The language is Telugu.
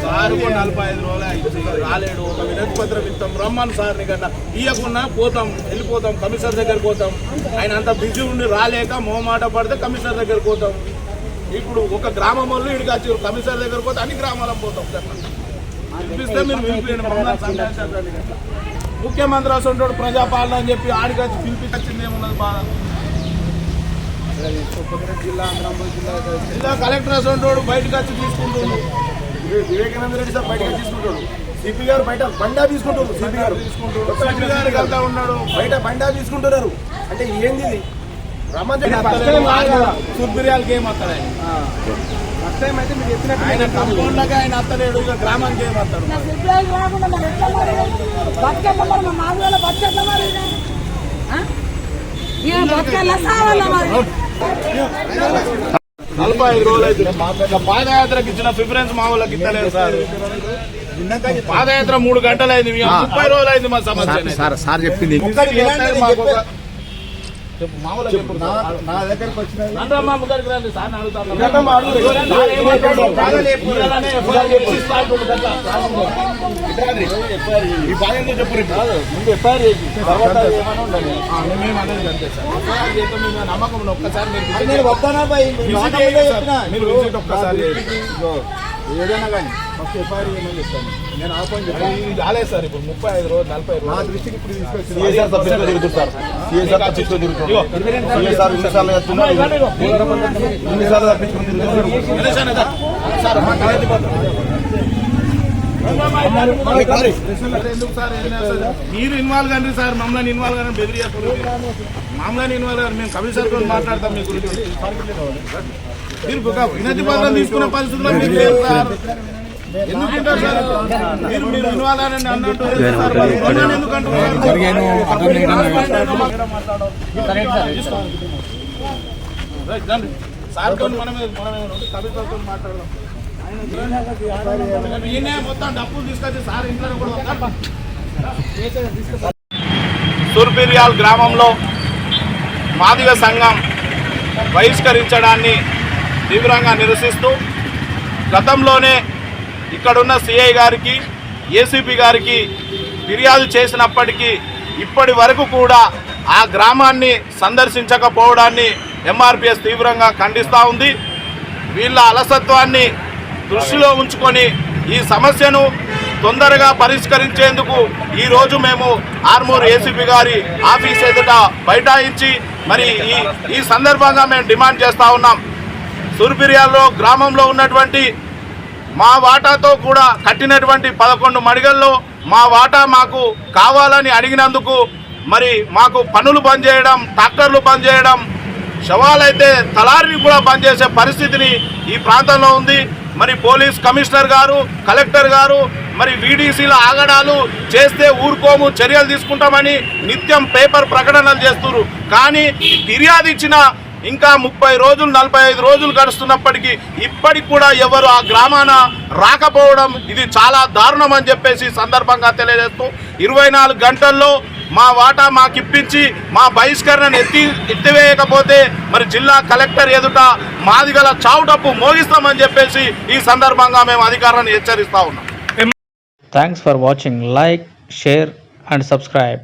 సార్ కూడా నలభై ఐదు రోజులు అయింది రాలేడు ఒక వినతి పత్రం ఇస్తాం రమ్మని సార్ కన్నా ఇవ్వకుండా పోతాం వెళ్ళిపోతాం కమిషనర్ దగ్గరికి పోతాం ఆయన అంత బిజీ ఉండి రాలేక మోమాట పడితే కమిషనర్ దగ్గరికి పోతాం ఇప్పుడు ఒక గ్రామం వాళ్ళు ఇడికి వచ్చి కమిషనర్ దగ్గర పోతే అన్ని గ్రామాలకు పోతాం సార్ పిలిపిస్తే మీరు పిలిపియండి మమ్మల్ని ముఖ్యమంత్రి అసలు ప్రజాపాలన అని చెప్పి ఆడికి వచ్చి పిలిపించింది ఏమున్నది బాధ? జిల్లా కలెక్టర్ అసలు బయటకు వచ్చి తీసుకుంటుండు. వివేకానంద రెడ్డి సార్ బయటకు తీసుకుంటాడు. సిపి గారు బయట బండా తీసుకుంటారు సిపి గారు. గారు వెళ్తా ఉన్నాడు. బయట బండా తీసుకుంటున్నారు. అంటే ఏంది ఇది? రమ్మని సుర్బిర్యాలకి ఏం వస్తాడు ఆయన ఫస్ట్ టైం అయితే మీరు చెప్పినట్టు ఆయన అత్తలేడు ఇక గ్రామానికి ఏం నలభై ఐదు రోజులు అయితే పాదయాత్రకు ఇచ్చిన ప్రిఫరెన్స్ మా వాళ్ళకి ఇస్తలేదు సార్. పాదయాత్ర మూడు గంటలు అయింది మేము ముప్పై రోజులు అయింది మా సమస్య సార్ సార్ చెప్పింది మాకు ఒక- చెప్పు, మా వాళ్ళకి చెప్పు. నా దగ్గరకు వచ్చిన చెప్పు? ముందు ఎఫ్ఐఆర్ చేసి తర్వాత ఏమైనా మేము నమ్మకం ఒక్కసారి మీరు వస్తానా. మీరు ఒక్కసారి. ఏదైనా కానీ ఫస్ట్ ఎఫ్ఐఆర్ చెప్తాను నేను ఆపని చెప్పాను. రాలేదు సార్ ఇప్పుడు ముప్పై ఐదు రోజులు నలభై నా రోజులు. దృష్టికి ఇప్పుడు సిఎస్ఆర్ తప్పించుకో తిరుగుతారు సార్. సిఎస్ఆర్ ఎన్నిసార్లు ఎన్నిసార్లు తప్పించుకుని తిరుగుతున్నారు గణేశానే సార్. సార్ మా కాలేజీ పత్రం. ఎందుకు సార్ ఏం లేదు సార్? మీరు ఇన్వాల్వ్ కండి సార్ మమ్మల్ని ఇన్వాల్వ్ కానీ బెదిరి మమ్మల్ని ఇన్వాల్వ్ కానీ మేము కమిషనర్తో మాట్లాడతాం మీ గురించి. మీరు ఒక వినతి పత్రం తీసుకునే పరిస్థితుల్లో మీరు లేరు సార్. మీరు మీరు ఇన్వాల్వ్ అని అన్నట్టు మాట్లాడదాం. మొత్తం డబ్బులు తీసుకొచ్చి సార్ ఇంట్లో కూడా గ్రామంలో మాదిగ సంఘం బహిష్కరించడాన్ని తీవ్రంగా నిరసిస్తూ గతంలోనే ఇక్కడున్న సిఐ గారికి ఏసీపీ గారికి ఫిర్యాదు చేసినప్పటికీ ఇప్పటి వరకు కూడా ఆ గ్రామాన్ని సందర్శించకపోవడాన్ని ఎంఆర్పిఎస్ తీవ్రంగా ఖండిస్తూ ఉంది. వీళ్ళ అలసత్వాన్ని దృష్టిలో ఉంచుకొని ఈ సమస్యను తొందరగా పరిష్కరించేందుకు ఈరోజు మేము ఆర్మూర్ ఏసీపీ గారి ఆఫీస్ ఎదుట బైఠాయించి మరి ఈ ఈ సందర్భంగా మేము డిమాండ్ చేస్తూ ఉన్నాం. సూర్పిరియాల్లో గ్రామంలో ఉన్నటువంటి మా వాటాతో కూడా కట్టినటువంటి పదకొండు మడిగల్లో మా వాటా మాకు కావాలని అడిగినందుకు మరి మాకు పనులు బంద్ చేయడం ట్రాక్టర్లు బంద్ చేయడం శవాలైతే తలారిని కూడా బంద్ చేసే పరిస్థితిని ఈ ప్రాంతంలో ఉంది. మరి పోలీస్ కమిషనర్ గారు కలెక్టర్ గారు మరి వీడీసీల ఆగడాలు చేస్తే ఊరుకోము చర్యలు తీసుకుంటామని నిత్యం పేపర్ ప్రకటనలు చేస్తున్నారు. కానీ ఫిర్యాదు ఇచ్చిన ఇంకా ముప్పై రోజులు నలభై ఐదు రోజులు గడుస్తున్నప్పటికీ ఇప్పటికి కూడా ఎవరు ఆ గ్రామాన రాకపోవడం ఇది చాలా దారుణం అని చెప్పేసి సందర్భంగా తెలియజేస్తూ ఇరవై నాలుగు గంటల్లో మా వాటా మాకు ఇప్పించి మా బహిష్కరణను ఎత్తి ఎత్తివేయకపోతే మరి జిల్లా కలెక్టర్ ఎదుట మాది గల చావు డప్పు మోగిస్తామని చెప్పేసి ఈ సందర్భంగా మేము అధికారాన్ని హెచ్చరిస్తా ఉన్నాం. Thanks for watching like share and subscribe